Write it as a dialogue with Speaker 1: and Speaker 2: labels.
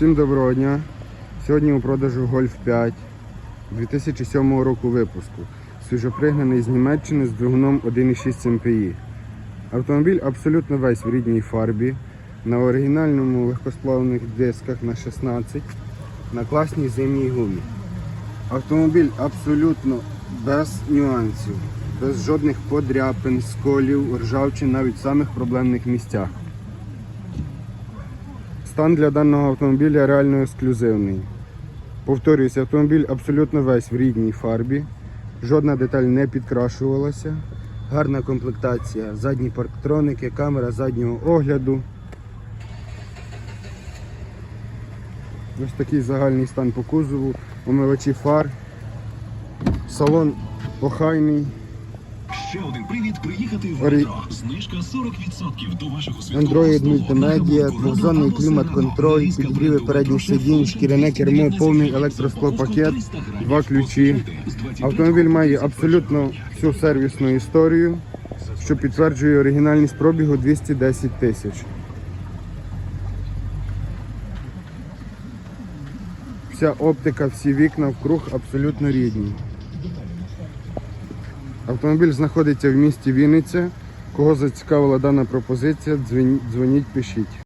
Speaker 1: Всім доброго дня. Сьогодні у продажу Golf 5 2007 року випуску. Свіжопригнаний з Німеччини з двигуном 1,6 МПІ. Автомобіль абсолютно весь в рідній фарбі, на оригінальному легкосплавних дисках на 16, на класній зимній гумі. Автомобіль абсолютно без нюансів, без жодних подряпин, сколів, ржавчин навіть в самих проблемних місцях. Стан для даного автомобіля реально ексклюзивний. Повторююсь, автомобіль абсолютно весь в рідній фарбі. Жодна деталь не підкрашувалася. Гарна комплектація, задні парктроники, камера заднього огляду. Ось такий загальний стан по кузову, омивачі фар. Салон охайний.
Speaker 2: Ще один привід приїхати в метро. Знижка 40% до вашого святкового
Speaker 1: Android мультимедіа,
Speaker 2: Легко,
Speaker 1: двохзонний клімат-контроль, підігріви передніх сидінь, шкіряне кермо, повний електросклопакет, два ключі. Автомобіль має абсолютно всю сервісну історію, що підтверджує оригінальність пробігу 210 тисяч. Вся оптика, всі вікна вкруг абсолютно рідні. Автомобіль знаходиться в місті Вінниця. Кого зацікавила дана пропозиція, дзвоніть, пишіть.